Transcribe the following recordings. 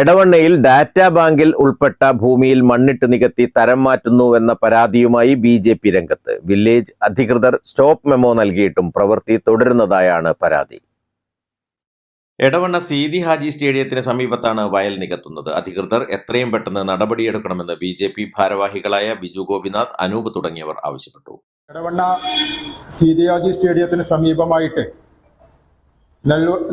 എടവണ്ണയിൽ data ബാങ്കിൽ ഉൾപ്പെട്ട ഭൂമിയിൽ മണ്ണിട്ട് നികത്തി തരം മാറ്റുന്നുവെന്ന പരാതിയുമായി ബി ജെ പി രംഗത്ത്. വില്ലേജ് അധികൃതർ സ്റ്റോപ്പ് മെമ്മോ നൽകിയിട്ടും പ്രവൃത്തി തുടരുന്നതായാണ് പരാതി. എടവണ്ണ സീതി ഹാജി സ്റ്റേഡിയത്തിന് സമീപത്താണ് വയൽ നികത്തുന്നത്. അധികൃതർ എത്രയും പെട്ടെന്ന് നടപടിയെടുക്കണമെന്ന് ബി ജെ പി ഭാരവാഹികളായ ബിജു ഗോപിനാഥ് അനൂപ് തുടങ്ങിയവർ ആവശ്യപ്പെട്ടു. എടവണ്ണ സീതി ഹാജി സ്റ്റേഡിയത്തിന് സമീപമായിട്ട്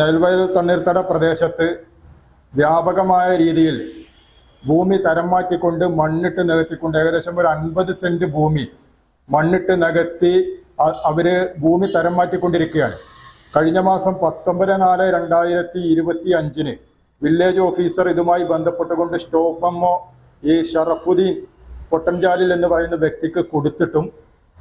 നെൽവയൽ തണ്ണീർത്തട പ്രദേശത്ത് വ്യാപകമായ രീതിയിൽ ഭൂമി തരം മാറ്റിക്കൊണ്ട് മണ്ണിട്ട് നികത്തിക്കൊണ്ട് ഏകദേശം ഒരു അൻപത് സെന്റ് ഭൂമി മണ്ണിട്ട് നികത്തി അവർ ഭൂമി തരം മാറ്റിക്കൊണ്ടിരിക്കുകയാണ് കഴിഞ്ഞ മാസം പത്തൊമ്പത് നാല് രണ്ടായിരത്തി ഇരുപത്തി അഞ്ചിന് വില്ലേജ് ഓഫീസർ ഇതുമായി ബന്ധപ്പെട്ടുകൊണ്ട് സ്റ്റോപ്പമ്മോ ഈ ഷറഫുദ്ദീൻ പൊട്ടൻചാലിൽ എന്ന് പറയുന്ന വ്യക്തിക്ക് കൊടുത്തിട്ടും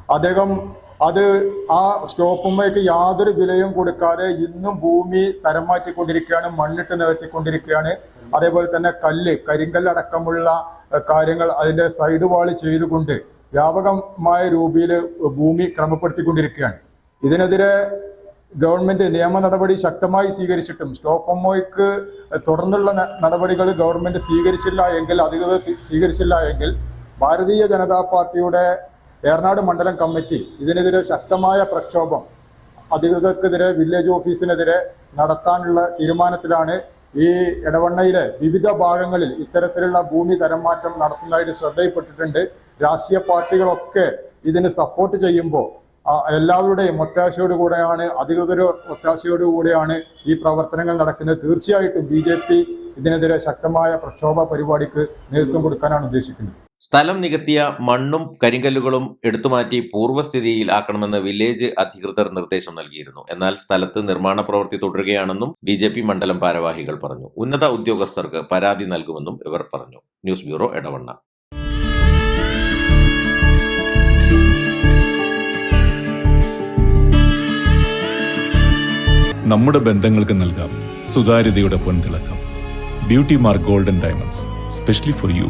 അദ്ദേഹം അത് ആ സ്റ്റോപ്പുമ്മയ്ക്ക് യാതൊരു വിലയും കൊടുക്കാതെ ഇന്നും ഭൂമി തരം മാറ്റിക്കൊണ്ടിരിക്കുകയാണ് മണ്ണിട്ട് നിരത്തിക്കൊണ്ടിരിക്കുകയാണ് അതേപോലെ തന്നെ കല്ല് കരിങ്കല്ലടക്കമുള്ള കാര്യങ്ങൾ അതിന്റെ സൈഡ് വാൾ ചെയ്തുകൊണ്ട് വ്യാപകമായ രൂപയിൽ ഭൂമി ക്രമപ്പെടുത്തിക്കൊണ്ടിരിക്കുകയാണ്. ഇതിനെതിരെ ഗവൺമെന്റ് നിയമ നടപടി ശക്തമായി സ്വീകരിച്ചിട്ടും സ്റ്റോപ്പ് എമ്മോയ്ക്ക് തുടർന്നുള്ള നടപടികൾ ഗവൺമെന്റ് സ്വീകരിച്ചില്ല എങ്കിൽ അധികൃതർ സ്വീകരിച്ചില്ല എങ്കിൽ ഭാരതീയ ജനതാ പാർട്ടിയുടെ ഏറനാട് മണ്ഡലം കമ്മിറ്റി ഇതിനെതിരെ ശക്തമായ പ്രക്ഷോഭം അധികൃതർക്കെതിരെ വില്ലേജ് ഓഫീസിനെതിരെ നടത്താനുള്ള തീരുമാനത്തിലാണ് ഈ ഇടവണ്ണയിലെ വിവിധ ഭാഗങ്ങളിൽ ഇത്തരത്തിലുള്ള ഭൂമി തരംമാറ്റം നടത്തുന്നതായിട്ട് ശ്രദ്ധയിൽപ്പെട്ടിട്ടുണ്ട്. രാഷ്ട്രീയ പാർട്ടികളൊക്കെ ഇതിന് സപ്പോർട്ട് ചെയ്യുമ്പോൾ എല്ലാവരുടെയും ഒത്താശയോടുകൂടെയാണ് അധികൃതർ ഒത്താശയോടുകൂടെയാണ് ഈ പ്രവർത്തനങ്ങൾ നടക്കുന്നത്. തീർച്ചയായിട്ടും ബി ഇതിനെതിരെ ശക്തമായ പ്രക്ഷോഭ പരിപാടിക്ക് നേതൃത്വം കൊടുക്കാനാണ് ഉദ്ദേശിക്കുന്നത്. സ്ഥലം നികത്തിയ മണ്ണും കരിങ്കല്ലുകളും എടുത്തുമാറ്റി പൂർവസ്ഥിതിയിൽ ആക്കണമെന്ന് വില്ലേജ് അധികൃതർ നിർദ്ദേശം നൽകിയിരുന്നു. എന്നാൽ സ്ഥലത്ത് നിർമ്മാണ പ്രവൃത്തി തുടരുകയാണെന്നും ബി മണ്ഡലം ഭാരവാഹികൾ പറഞ്ഞു. ഉന്നത ഉദ്യോഗസ്ഥർക്ക് പരാതി നൽകുമെന്നും ഇവർ പറഞ്ഞു. News bureau Edavanna. നമ്മുടെ ബന്ധങ്ങൾക്ക് നൽകാം സുതാര്യതയുടെ പൊൻതിളക്കം. Beauty mark golden diamonds specially for you.